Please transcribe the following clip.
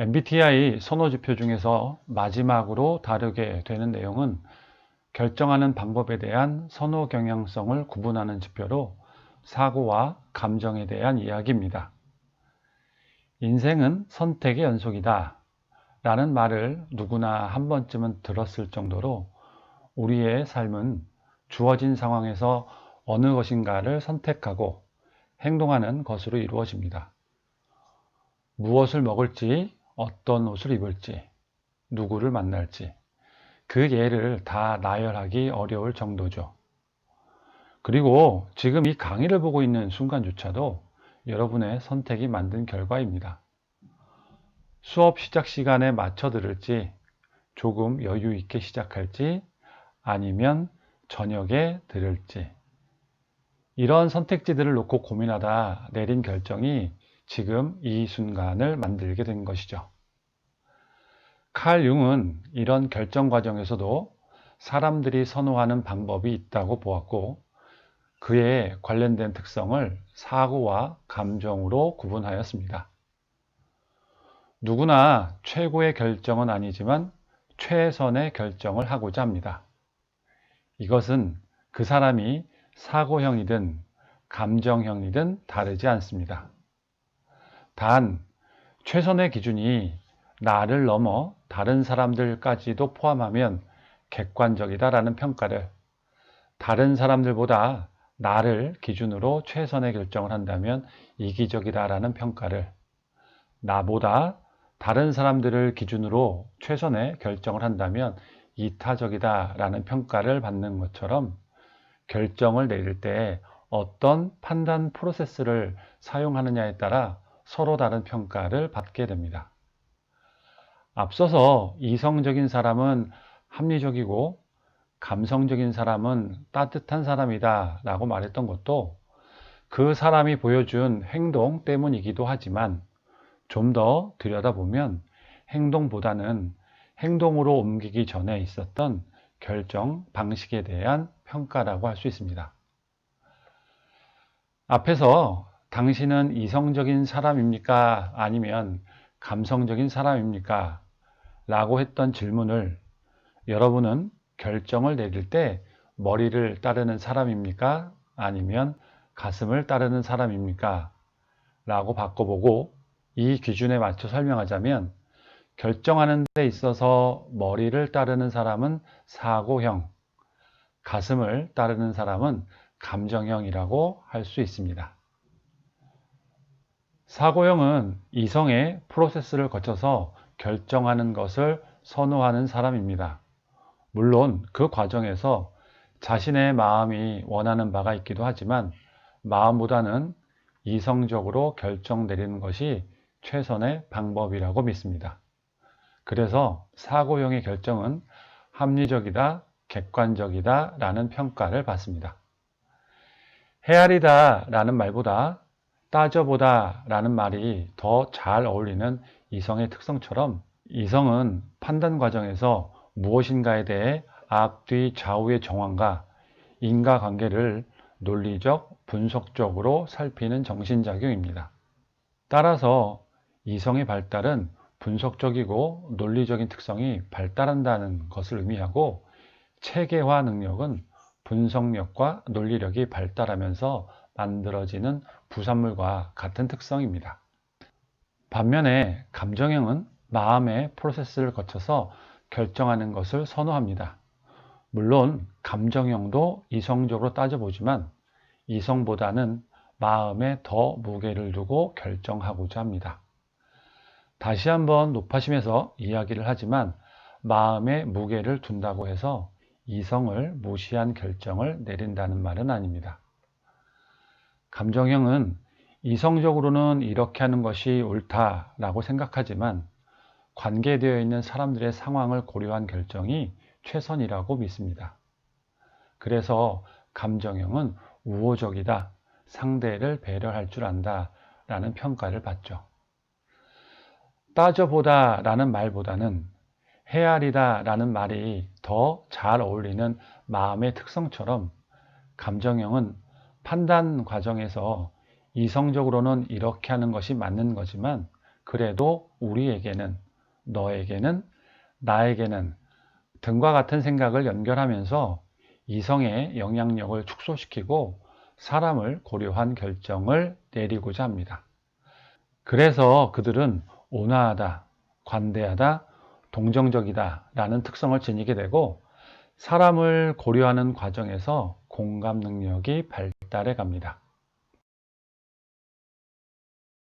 MBTI 선호지표 중에서 마지막으로 다루게 되는 내용은 결정하는 방법에 대한 선호 경향성을 구분하는 지표로 사고와 감정에 대한 이야기입니다. 인생은 선택의 연속이다. 라는 말을 누구나 한 번쯤은 들었을 정도로 우리의 삶은 주어진 상황에서 어느 것인가를 선택하고 행동하는 것으로 이루어집니다. 무엇을 먹을지, 어떤 옷을 입을지, 누구를 만날지, 그 예를 다 나열하기 어려울 정도죠. 그리고 지금 이 강의를 보고 있는 순간조차도 여러분의 선택이 만든 결과입니다. 수업 시작 시간에 맞춰 들을지, 조금 여유 있게 시작할지, 아니면 저녁에 들을지. 이런 선택지들을 놓고 고민하다 내린 결정이 지금 이 순간을 만들게 된 것이죠. 칼 융은 이런 결정 과정에서도 사람들이 선호하는 방법이 있다고 보았고, 그에 관련된 특성을 사고와 감정으로 구분하였습니다. 누구나 최고의 결정은 아니지만 최선의 결정을 하고자 합니다. 이것은 그 사람이 사고형이든 감정형이든 다르지 않습니다. 단, 최선의 기준이 나를 넘어 다른 사람들까지도 포함하면 객관적이다라는 평가를 다른 사람들보다 나를 기준으로 최선의 결정을 한다면 이기적이다라는 평가를 나보다 다른 사람들을 기준으로 최선의 결정을 한다면 이타적이다라는 평가를 받는 것처럼 결정을 내릴 때 어떤 판단 프로세스를 사용하느냐에 따라 서로 다른 평가를 받게 됩니다. 앞서서 이성적인 사람은 합리적이고 감성적인 사람은 따뜻한 사람이다 라고 말했던 것도 그 사람이 보여준 행동 때문이기도 하지만 좀 더 들여다보면 행동보다는 행동으로 옮기기 전에 있었던 결정 방식에 대한 평가라고 할 수 있습니다. 앞에서 당신은 이성적인 사람입니까? 아니면 감성적인 사람입니까? 라고 했던 질문을 여러분은 결정을 내릴 때 머리를 따르는 사람입니까? 아니면 가슴을 따르는 사람입니까? 라고 바꿔보고 이 기준에 맞춰 설명하자면 결정하는 데 있어서 머리를 따르는 사람은 사고형, 가슴을 따르는 사람은 감정형이라고 할 수 있습니다. 사고형은 이성의 프로세스를 거쳐서 결정하는 것을 선호하는 사람입니다. 물론 그 과정에서 자신의 마음이 원하는 바가 있기도 하지만 마음보다는 이성적으로 결정 내리는 것이 최선의 방법이라고 믿습니다. 그래서 사고형의 결정은 합리적이다, 객관적이다 라는 평가를 받습니다. 헤아리다 라는 말보다 따져보다 라는 말이 더 잘 어울리는 이성의 특성처럼 이성은 판단 과정에서 무엇인가에 대해 앞뒤 좌우의 정황과 인과관계를 논리적, 분석적으로 살피는 정신작용입니다. 따라서 이성의 발달은 분석적이고 논리적인 특성이 발달한다는 것을 의미하고 체계화 능력은 분석력과 논리력이 발달하면서 만들어지는 부산물과 같은 특성입니다. 반면에 감정형은 마음의 프로세스를 거쳐서 결정하는 것을 선호합니다. 물론 감정형도 이성적으로 따져보지만 이성보다는 마음에 더 무게를 두고 결정하고자 합니다. 다시 한번 높아심에서 이야기를 하지만 마음에 무게를 둔다고 해서 이성을 무시한 결정을 내린다는 말은 아닙니다. 감정형은 이성적으로는 이렇게 하는 것이 옳다라고 생각하지만 관계되어 있는 사람들의 상황을 고려한 결정이 최선이라고 믿습니다. 그래서 감정형은 우호적이다, 상대를 배려할 줄 안다 라는 평가를 받죠. 따져보다 라는 말보다는 헤아리다 라는 말이 더 잘 어울리는 마음의 특성처럼 감정형은 판단 과정에서 이성적으로는 이렇게 하는 것이 맞는 거지만 그래도 우리에게는, 너에게는, 나에게는 등과 같은 생각을 연결하면서 이성의 영향력을 축소시키고 사람을 고려한 결정을 내리고자 합니다. 그래서 그들은 온화하다, 관대하다, 동정적이다 라는 특성을 지니게 되고 사람을 고려하는 과정에서 공감 능력이 발달해 갑니다.